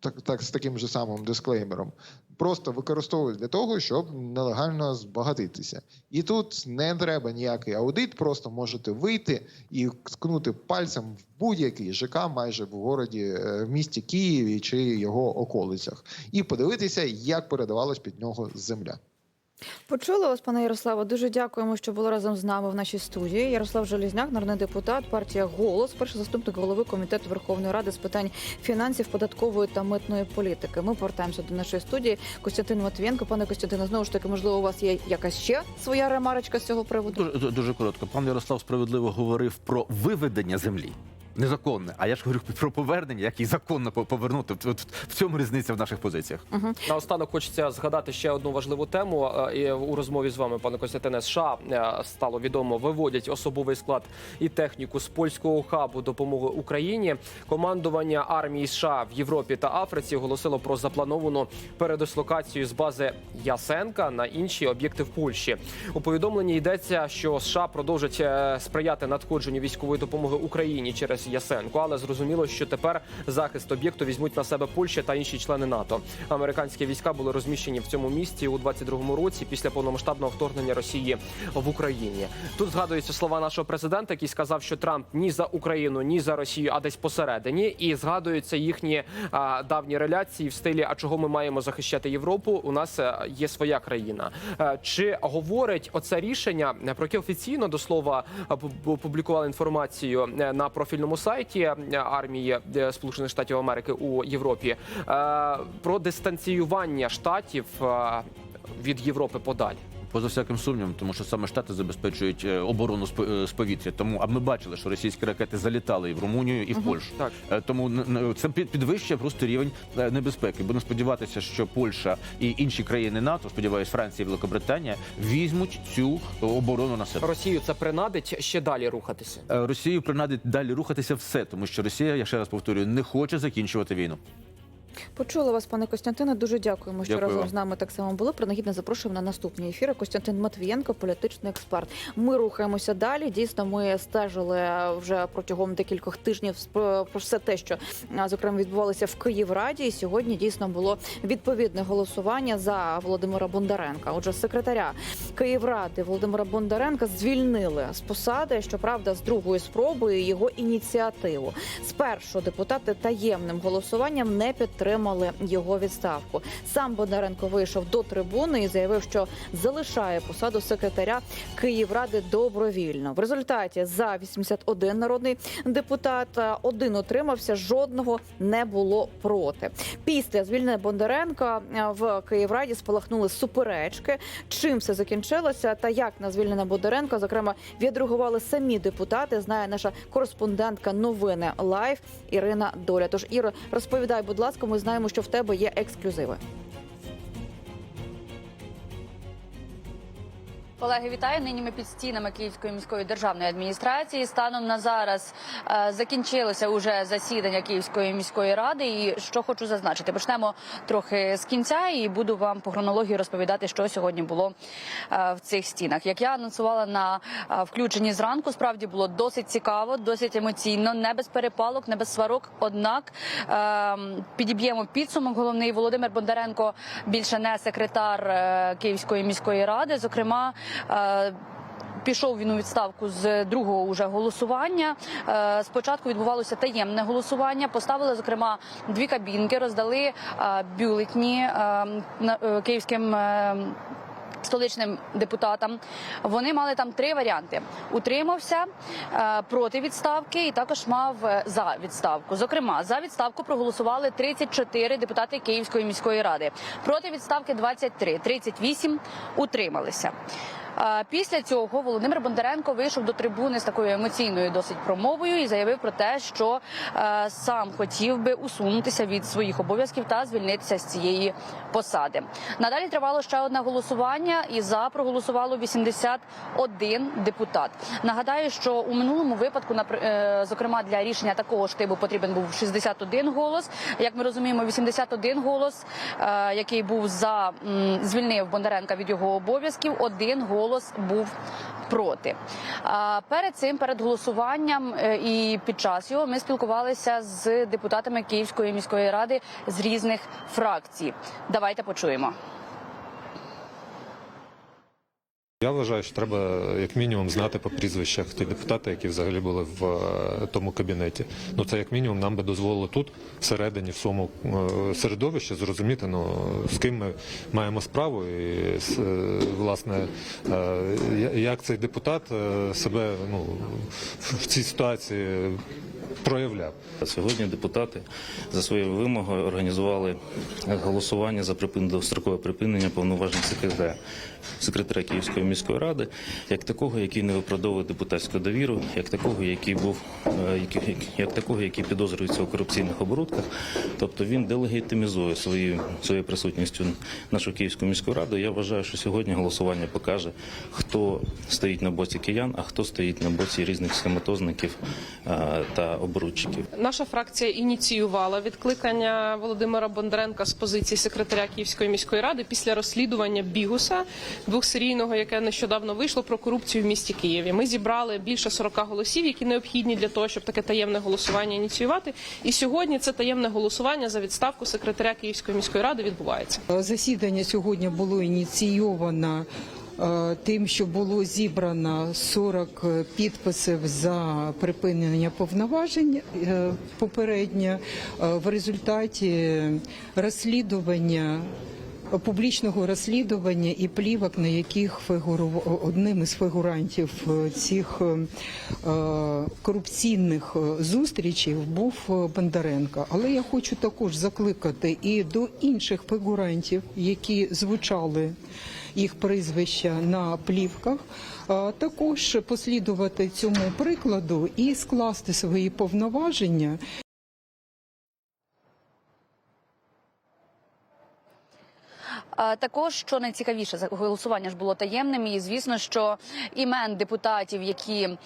Так, так, з таким же самим дисклеймером. Просто використовують для того, щоб нелегально збагатитися. І тут не треба ніякий аудит, просто можете вийти і ткнути пальцем в будь-який ЖК майже в городі, е, в місті Києві чи його околицях, і подивитися, як передавалась під нього земля. Почули вас, пане Ярославе. Дуже дякуємо, що були разом з нами в нашій студії. Ярослав Желізняк, народний депутат, партія Голос, перший заступник голови комітету Верховної Ради з питань фінансів, податкової та митної політики. Ми повертаємося до нашої студії. Костянтин Матвієнко. Пане Костянтине, знову ж таки, можливо, у вас є якась ще своя ремарочка з цього приводу. Дуже, дуже коротко. Пан Ярослав справедливо говорив про виведення землі. Незаконне, а я ж говорю про повернення, як і законно по- повернути. От в цьому різниця в наших позиціях. Наостанок хочеться згадати ще одну важливу тему. І у розмові з вами, пане Костянтине, США е, стало відомо, виводять особовий склад і техніку з польського хабу допомоги Україні. Командування армії США в Європі та Африці оголосило про заплановану передислокацію з бази Ясенка на інші об'єкти в Польщі. У повідомленні йдеться, що США продовжать е, сприяти надходженню військової допомоги Україні через Ясенко, але зрозуміло, що тепер захист об'єкту візьмуть на себе Польща та інші члени НАТО. Американські війська були розміщені в цьому місті у 22-му році після повномасштабного вторгнення Росії в Україні. Тут згадуються слова нашого президента, який сказав, що Трамп ні за Україну, ні за Росію, а десь посередині, і згадуються їхні а, давні реляції в стилі А чого ми маємо захищати Європу? У нас е, є своя країна. Е, Чи говорить оце рішення, е, про яке офіційно до слова опублікували інформацію на профільному сайті е, армії е, Сполучених Штатів Америки у Європі е, про дистанціювання штатів від Європи подалі? Поза всяким сумнівом, тому що саме штати забезпечують е, оборону з е, з повітря. Тому а ми бачили, що російські ракети залітали і в Румунію, і в Польщу. Так. Е, Тому це підвищує просто рівень небезпеки. Будемо сподіватися, що Польща і інші країни НАТО, сподіваюсь, Франція і Великобританія візьмуть цю оборону на себе. Росію це принадить ще далі рухатися. Росію принадить далі рухатися все, тому що Росія, я ще раз повторюю, не хоче закінчувати війну. Почули вас, пане Костянтине. Дуже дякуємо, що Дякую разом вам. з нами так само були. Принагідно запрошуємо на наступні ефіри. Костянтин Матвієнко, політичний експерт. Ми рухаємося далі. Дійсно, ми стежили вже протягом декількох тижнів про все те, що зокрема відбувалося в Київраді. І сьогодні дійсно було відповідне голосування за Володимира Бондаренка. Отже, секретаря Київради Володимира Бондаренка звільнили з посади. Щоправда, з другої спроби його ініціативу. Спершу депутати таємним голосуванням не підтримали його відставку. Сам Бондаренко вийшов до трибуни і заявив, що залишає посаду секретаря Київради добровільно. В результаті за 81 народний депутат, один утримався, жодного не було проти. Після звільнення Бондаренка в Київраді спалахнули суперечки. Чим все закінчилося, та як на звільнення Бондаренка, зокрема, відреагували самі депутати. Знає наша кореспондентка новини Лайв Ірина Доля. Тож Іро, розповідай, будь ласка, ми знаємо, що в тебе є ексклюзиви. Колеги, вітаю. Нині ми під стінами Київської міської державної адміністрації. Станом на зараз е, закінчилося уже засідання Київської міської ради. І що хочу зазначити, почнемо трохи з кінця, і буду вам по хронології розповідати, що сьогодні було е, в цих стінах. Як я анонсувала на е, включенні зранку, справді було досить цікаво, досить емоційно, не без перепалок, не без сварок. Однак е, підіб'ємо підсумок. Головний Володимир Бондаренко більше не секретар е, Київської міської ради. Зокрема. Е, Пішов він у відставку з другого уже голосування. Е, Спочатку відбувалося таємне голосування. Поставили зокрема дві кабінки, роздали е, бюлетні київським. Столичним депутатам вони мали там три варіанти: утримався проти відставки, і також мав за відставку. Зокрема, за відставку проголосували 34 депутати Київської міської ради. Проти відставки 23, 38 утрималися. Після цього Володимир Бондаренко вийшов до трибуни з такою емоційною досить промовою і заявив про те, що е, сам хотів би усунутися від своїх обов'язків та звільнитися з цієї посади. Надалі тривало ще одне голосування, і за проголосувало 81 депутат. Нагадаю, що у минулому випадку, е, зокрема для рішення такого ж типу, потрібен був 61 голос. Як ми розуміємо, 81 голос, е, який був за звільнив Бондаренка від його обов'язків. Один голос був проти. Перед цим, перед голосуванням е, і під час його ми спілкувалися з депутатами Київської міської ради з різних фракцій. Давайте почуємо. Я вважаю, що треба як мінімум знати по прізвищах ті депутати, які взагалі були в е, тому кабінеті. Ну це як мінімум нам би дозволило тут, всередині, в своєму е, середовищі, зрозуміти, ну з ким ми маємо справу, і е, власне як цей депутат себе ну в цій ситуації проявляв. Сьогодні депутати за своєю вимогою організували голосування за припин- дострокове припинення повноважень секретаря секретаря Київської міської ради, як такого, який не виправдовує депутатську довіру, як такого, який був е, як, як, такого, який підозрюється у корупційних оборудках. Тобто він делегітимізує своєю своєю присутністю нашу Київську міську раду. Я вважаю, що сьогодні голосування покаже, хто стоїть на боці киян, а хто стоїть на боці різних схематозників е, та оборудчиків. Наша фракція ініціювала відкликання Володимира Бондаренка з позиції секретаря Київської міської ради після розслідування Бігуса двохсерійного, яке нещодавно вийшло про корупцію в місті Києві. Ми зібрали більше 40 голосів, які необхідні для того, щоб таке таємне голосування ініціювати. І сьогодні це таємне голосування за відставку секретаря Київської міської ради відбувається. Засідання сьогодні було ініційовано тим, що було зібрано 40 підписів за припинення повноважень е, попередньо. Е, В результаті розслідування. Публічного розслідування і плівок, на яких фігурував одним із фігурантів е, цих е, е, корупційних е, зустрічей був е, Бондаренко. Але я хочу також закликати і до інших фігурантів, які звучали їх прізвища на плівках, також послідувати цьому прикладу і скласти свої повноваження Також що найцікавіше, голосування ж було таємним, і звісно, що імен депутатів, які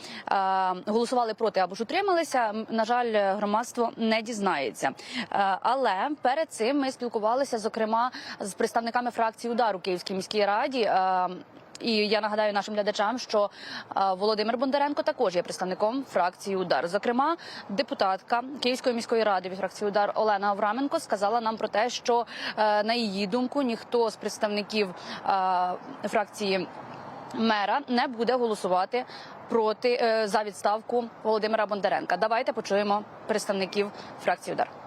голосували проти або ж утрималися, на жаль, громадство не дізнається. Але перед цим ми спілкувалися, зокрема, з представниками фракції удару Київській міській раді. І я нагадаю нашим глядачам, що е, Володимир Бондаренко також є представником фракції Удар. Зокрема, депутатка Київської міської ради від фракції Удар Олена Авраменко сказала нам про те, що е, на її думку ніхто з представників е, фракції. Мера не буде голосувати проти за відставку Володимира Бондаренка. Давайте почуємо представників фракції Удар.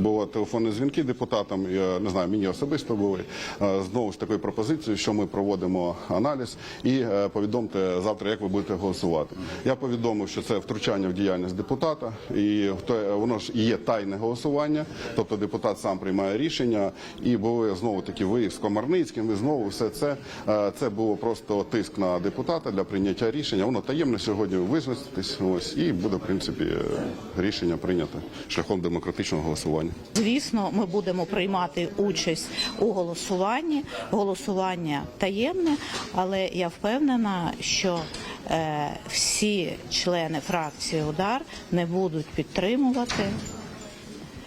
Було телефонні дзвінки депутатам, я не знаю, мені особисто були е, знову ж такою пропозицією, що ми проводимо аналіз і е, повідомте завтра, як ви будете голосувати. Я повідомив, що це втручання в діяльність депутата, і воно ж є тайне голосування, тобто депутат сам приймає рішення. І були знову такі виїзд з Комарницьким, і знову все це. Е, Це було просто тиск на депутата для прийняття рішення. Воно таємно сьогодні визначитись. Ось і буде в принципі рішення прийнято шляхом демократичного голосування. Звісно, ми будемо приймати участь у голосуванні. Голосування таємне, але я впевнена, що е, всі члени фракції Удар не будуть підтримувати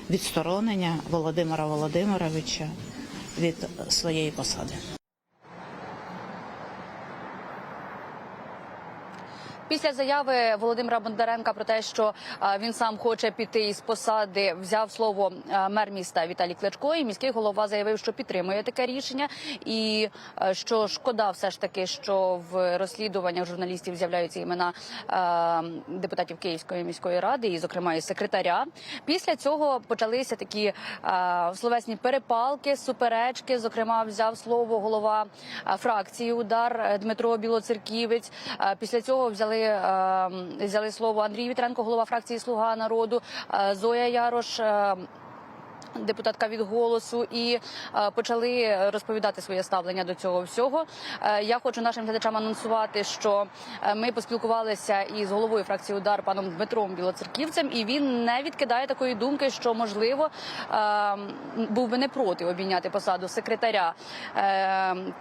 відсторонення Володимира Володимировича від своєї посади. Після заяви Володимира Бондаренка про те, що е, він сам хоче піти із посади, взяв слово е, мер міста Віталій Кличко. І міський голова заявив, що підтримує таке рішення, і е, що шкода, все ж таки, що в розслідуваннях журналістів з'являються імена депутатів Київської міської ради, і, зокрема, і секретаря. Після цього почалися такі словесні перепалки, суперечки. Зокрема, взяв слово голова фракції Удар Дмитро Білоцерківець. Після цього взяли, е, взяли слово Андрій Вітренко, голова фракції Слуга народу, е, Зоя Ярош. Депутатка від голосу і е, почали розповідати своє ставлення до цього всього. Е, я хочу нашим глядачам анонсувати, що е, ми поспілкувалися із головою фракції Удар паном Дмитром Білоцерківцем, і він не відкидає такої думки, що можливо був би не проти обійняти посаду секретаря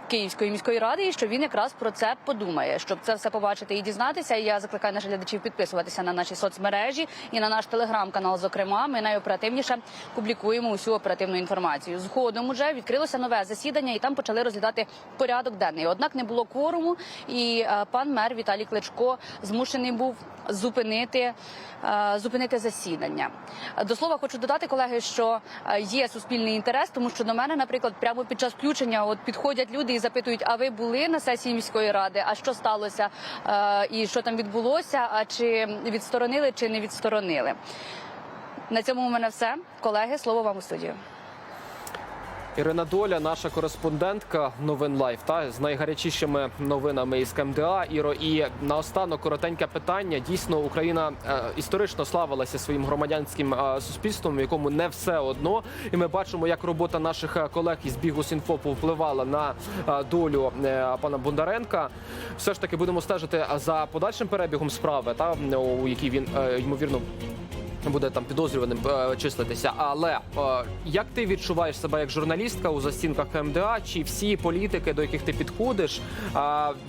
Київської міської ради, і що він якраз про це подумає, щоб це все побачити і дізнатися. Я закликаю наших глядачів підписуватися на наші соцмережі і на наш телеграм-канал. Зокрема, ми найоперативніше публікуємо опрацьовуємо усю оперативну інформацію. Згодом уже відкрилося нове засідання, і там почали розглядати порядок денний. Однак не було кворуму, і е, пан мер Віталій Кличко змушений був зупинити, е, зупинити засідання. До слова, хочу додати, колеги, що е, є суспільний інтерес, тому що до мене, наприклад, прямо під час включення от підходять люди і запитують: а ви були на сесії міської ради? А що сталося? І що там відбулося? А чи відсторонили, чи не відсторонили? На цьому у мене все. Колеги, слово вам у студію. Ірина Доля, наша кореспондентка новин Лайф, та з найгарячішими новинами із КМДА. Іро, і наостанок коротеньке питання. Дійсно, Україна е, історично славилася своїм громадянським е, суспільством, якому не все одно. І ми бачимо, як робота наших е, колег із Бігус.Інфо повпливала на е, долю е, пана Бондаренка. Все ж таки будемо стежити за подальшим перебігом справи, та у якій він е, ймовірно буде там підозрюваним е, числитися. Але е, як ти відчуваєш себе як журналістка у застінках КМДА? Чи всі політики, до яких ти підходиш, е,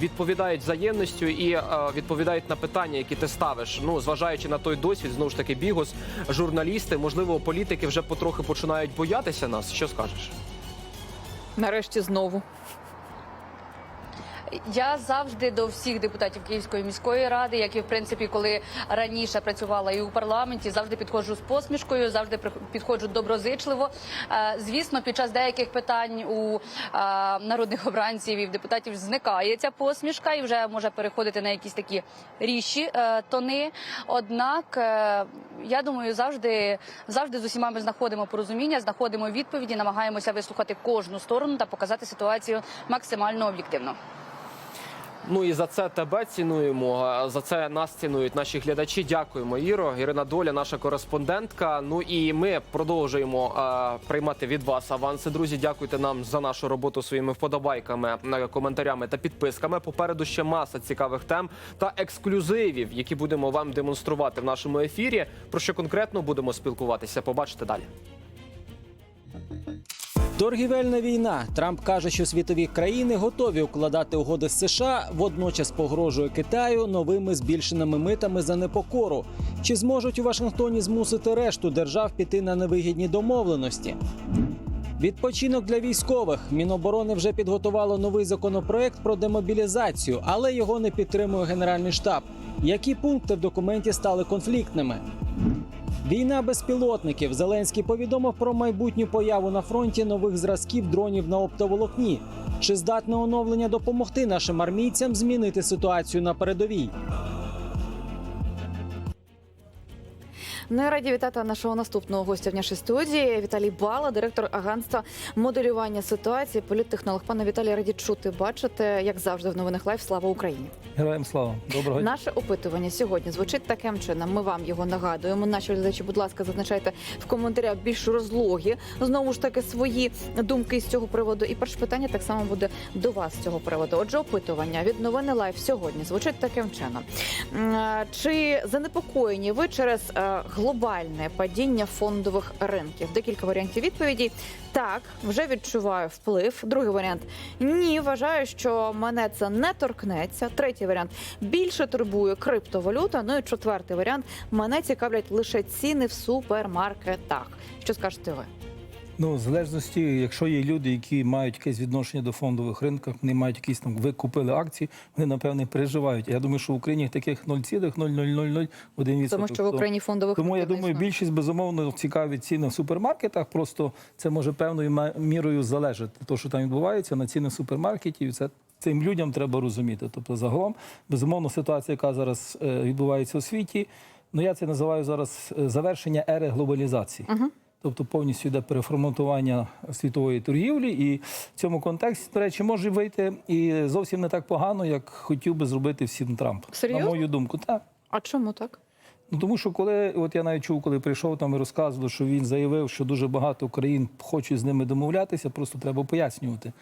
відповідають взаємністю і відповідають на питання, які ти ставиш? Ну зважаючи на той досвід, знову ж таки, бігус, журналісти, можливо, політики вже потрохи починають боятися нас. Що скажеш? Нарешті знову. Я завжди до всіх депутатів Київської міської ради, як і в принципі, коли раніше працювала і у парламенті, завжди підходжу з посмішкою, завжди підходжу доброзичливо. Е, Звісно, під час деяких питань у е, народних обранців і в депутатів зникає ця посмішка і вже може переходити на якісь такі ріші е, тони. Однак я думаю, завжди завжди з усіма ми знаходимо порозуміння, знаходимо відповіді, намагаємося вислухати кожну сторону та показати ситуацію максимально об'єктивно. Ну і за це тебе цінуємо. За це нас цінують наші глядачі. Дякуємо, Іро. Ірина Доля, наша кореспондентка. Ну і ми продовжуємо е, приймати від вас аванси. Друзі, дякуйте нам за нашу роботу своїми вподобайками, е, коментарями та підписками. Попереду ще маса цікавих тем та ексклюзивів, які будемо вам демонструвати в нашому ефірі. Про що конкретно будемо спілкуватися? Побачите далі. Торгівельна війна. Трамп каже, що світові країни готові укладати угоди з США, водночас погрожує Китаю новими збільшеними митами за непокору. Чи зможуть у Вашингтоні змусити решту держав піти на невигідні домовленості? Відпочинок для військових. Міноборони вже підготувало новий законопроект про демобілізацію, але його не підтримує Генеральний штаб. Які пункти в документі стали конфліктними? Війна безпілотників. Зеленський повідомив про майбутню появу на фронті нових зразків дронів на оптоволокні. Чи здатне оновлення допомогти нашим армійцям змінити ситуацію на передовій? Ми раді вітати нашого наступного гостя в нашій студії. Віталій Бала, директор агентства моделювання ситуації, політтехнолог. Пане Віталій, раді чути, бачите, як завжди в новинах лайф. Слава Україні! Героям слава доброго дня. Наше опитування сьогодні звучить таким чином. Ми вам його нагадуємо. Наші глядачі, будь ласка, зазначайте в коментарях більш розлогі. Знову ж таки, свої думки з цього приводу. І перше питання так само буде до вас з цього приводу. Отже, опитування від новини лайф сьогодні звучить таким чином. Чи занепокоєні ви через е, глобальне падіння фондових ринків? Декілька варіантів відповіді. Так, вже відчуваю вплив. Другий варіант ні, вважаю, що мене це не торкнеться. Третій варіант більше турбує криптовалюта. Ну і четвертий варіант мене цікавлять лише ціни в супермаркетах. Що скажете ви? Ну, в залежності, якщо є люди, які мають якесь відношення до фондових ринків, вони мають якісь там, ви купили акції, вони напевне переживають. Я думаю, що в Україні таких 0,0001%. Тому що в Україні фондових Тому я думаю, більшість безумовно цікавить ціни в супермаркетах. Просто це може певною мірою залежати. То, що там відбувається на ціни супермаркетів, і це цим людям треба розуміти. Тобто, загалом, безумовно, ситуація, яка зараз е, відбувається у світі, ну я це називаю зараз е, завершення ери глобалізації. Тобто повністю йде переформатування світової торгівлі, і в цьому контексті, до речі, може вийти і зовсім не так погано, як хотів би зробити всім Трамп. Серйозно? На мою думку, так. А чому так? Ну тому що коли, от я навіть чув, коли прийшов там і розказував, що він заявив, що дуже багато країн хочуть з ними домовлятися, просто треба пояснювати.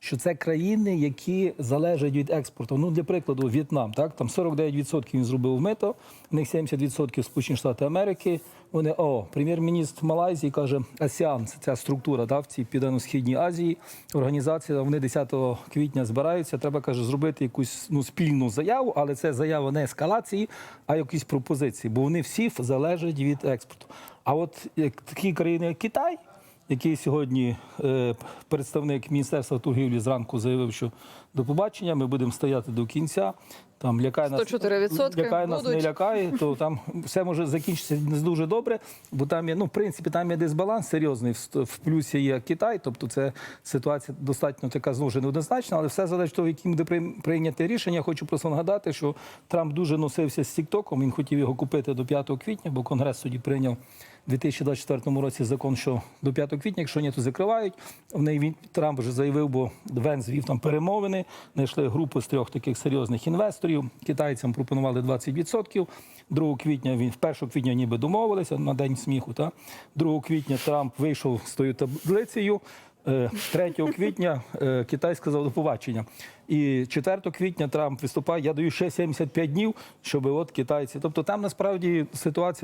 Що це країни, які залежать від експорту. Ну, для прикладу, В'єтнам, так там 49% він зробив мито, в них 70% Сполучені Штати Америки. Вони о, прем'єр-міністр Малайзії каже, АСіАН, ця структура, да, в цій південно-східній Азії. Організація. Вони 10 квітня збираються. Треба каже, зробити якусь ну спільну заяву, але це заява не ескалації, а якісь пропозиції, бо вони всі залежать від експорту. А от як такі країни, як Китай. Який сьогодні е, представник Міністерства торгівлі зранку заявив, що до побачення ми будемо стояти до кінця. Там лякає нас, 104% лякає нас не лякає, то там все може закінчитися не дуже добре, бо там є, ну, в принципі, там є дисбаланс серйозний. В, плюсі є Китай, тобто це ситуація достатньо така знову ж неоднозначна, але все залежить від того, яким буде прийняте рішення. Хочу просто нагадати, що Трамп дуже носився з Тіктоком. Він хотів його купити до 5 квітня, бо Конгрес тоді прийняв 2024 році закон, що до 5 квітня, якщо ні, то закривають. В неї він Трамп вже заявив, бо Венс вів там перемовини. Знайшли групу з трьох таких серйозних інвесторів. Китайцям пропонували 20%. 2 квітня він 1 квітня ніби домовилися на день сміху. Та 2 квітня Трамп вийшов з тою таблицею. Е, 3 квітня е, Китай сказав до побачення. І 4 квітня Трамп виступає, я даю ще 75 днів, щоб от китайці. Тобто там насправді ситуація